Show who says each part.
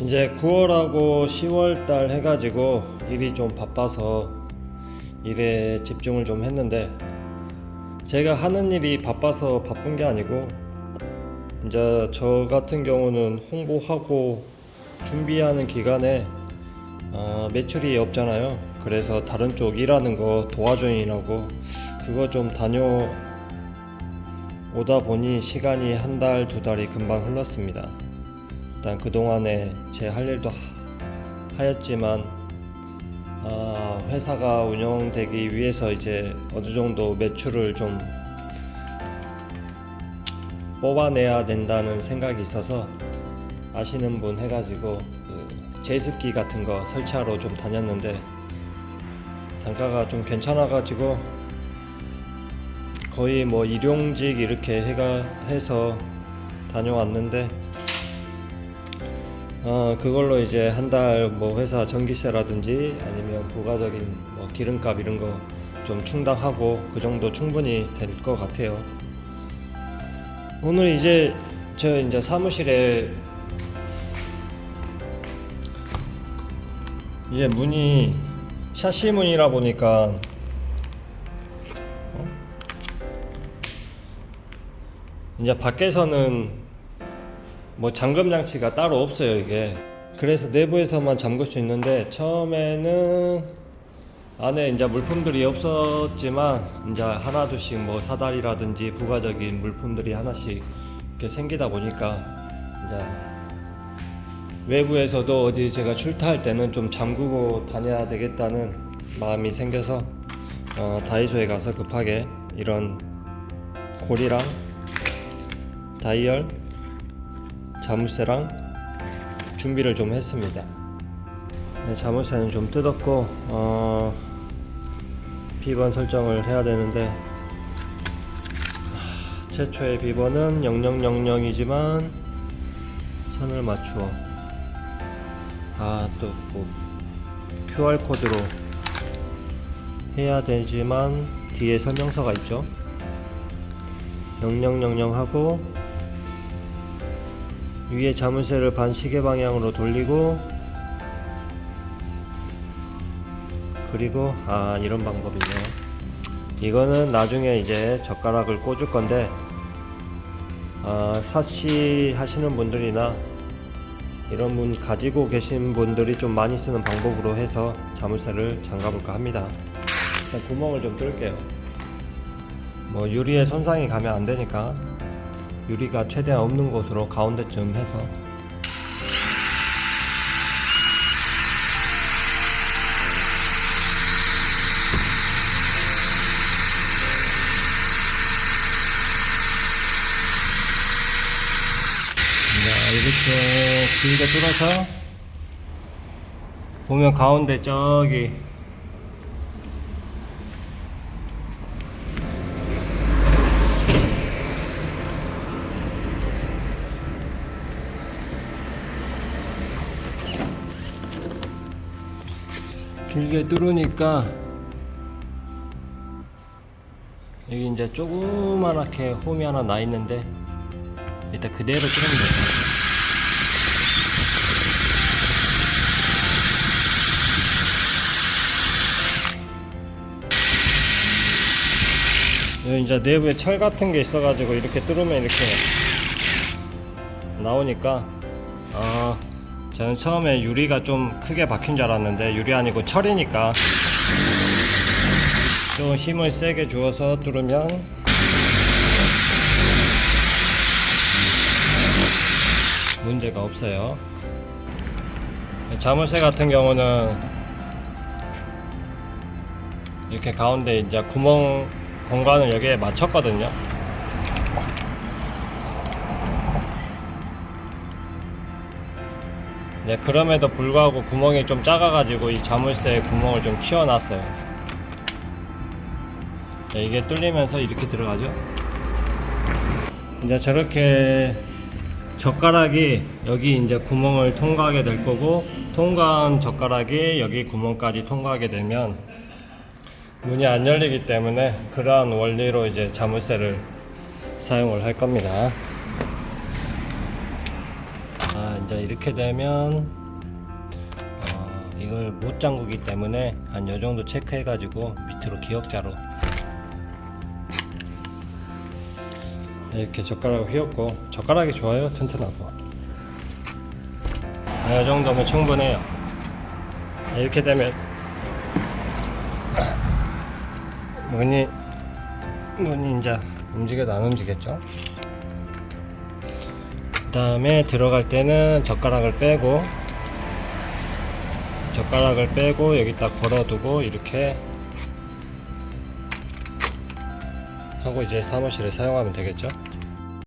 Speaker 1: 이제 9월하고 10월 달 해가지고 일이 좀 바빠서 일에 집중을 좀 했는데 제가 하는 일이 바빠서 바쁜 게 아니고 이제 저 같은 경우는 홍보하고 준비하는 기간에 어, 매출이 없잖아요. 그래서 다른 쪽 일하는 거 도와주느라고 그거 좀 다녀오다 보니 시간이 한 달, 두 달이 금방 흘렀습니다. 일단 그동안에 제 할 일도 하- 하였지만 아, 회사가 운영되기 위해서 이제 어느 정도 매출을 좀 뽑아내야 된다는 생각이 있어서 아시는 분 해가지고 그 제습기 같은 거 설치하러 좀 다녔는데 단가가 좀 괜찮아가지고 거의 뭐 일용직 이렇게 해가 해서 다녀왔는데 어 그걸로 이제 한 달 뭐 회사 전기세라든지 아니면 부가적인 뭐 기름값 이런 거 좀 충당하고 그 정도 충분히 될 것 같아요. 오늘 이제 저 이제 사무실에 이게 문이 샤시 문이라 보니까 어? 이제 밖에서는 뭐 잠금 장치가 따로 없어요 이게. 그래서 내부에서만 잠글 수 있는데 처음에는 안에 이제 물품들이 없었지만 이제 하나둘씩 뭐 사다리라든지 부가적인 물품들이 하나씩 이렇게 생기다 보니까 이제 외부에서도 어디 제가 출타할 때는 좀 잠그고 다녀야 되겠다는 마음이 생겨서 어, 다이소에 가서 급하게 이런 고리랑 다이얼 자물쇠랑 준비를 좀 했습니다. 네, 자물쇠는 좀 뜯었고 어, 비번 설정을 해야 되는데 하, 최초의 비번은 0000이지만 선을 맞추어 아또 뭐 QR 코드로 해야 되지만 뒤에 설명서가 있죠. 0000 하고 위에 자물쇠를 반시계 방향으로 돌리고 그리고 아 이런 방법이네요. 이거는 나중에 이제 젓가락을 꽂을 건데 아, 사시 하시는 분들이나 이런 분 가지고 계신 분들이 좀 많이 쓰는 방법으로 해서 자물쇠를 잠가볼까 합니다. 구멍을 좀 뚫을게요. 뭐 유리에 손상이 가면 안 되니까 유리가 최대한 없는 곳으로 가운데쯤 해서. 자 이렇게 길게 뚫어서 보면 가운데 저기 길게 뚫으니까 여기 이제 조그만하게 홈이 하나 나 있는데 일단 그대로 뚫으면 돼요. 이제 내부에 철 같은 게 있어가지고 이렇게 뚫으면 이렇게 나오니까 아 저는 처음에 유리가 좀 크게 박힌 줄 알았는데 유리 아니고 철이니까 좀 힘을 세게 주어서 뚫으면 문제가 없어요. 자물쇠 같은 경우는 이렇게 가운데 이제 구멍 공간을 여기에 맞췄거든요. 네, 그럼에도 불구하고 구멍이 좀 작아가지고 이 자물쇠 구멍을 좀 키워놨어요. 네, 이게 뚫리면서 이렇게 들어가죠. 이제 저렇게 젓가락이 여기 이제 구멍을 통과하게 될 거고 통과한 젓가락이 여기 구멍까지 통과하게 되면 문이 안 열리기 때문에 그러한 원리로 이제 자물쇠를 사용을 할 겁니다. 아, 이제 이렇게 되면 어, 이걸 못 잠그기 때문에 한 요 정도 체크해 가지고 밑으로 기역자로. 이렇게 젓가락을 휘었고 젓가락이 좋아요? 튼튼하고. 이 정도면 충분해요. 이렇게 되면. 문이 문이 이제 움직여도 안 움직였죠 그 다음에 들어갈 때는 젓가락을 빼고 젓가락을 빼고 여기다 걸어두고 이렇게 하고 이제 사무실에 사용하면 되겠죠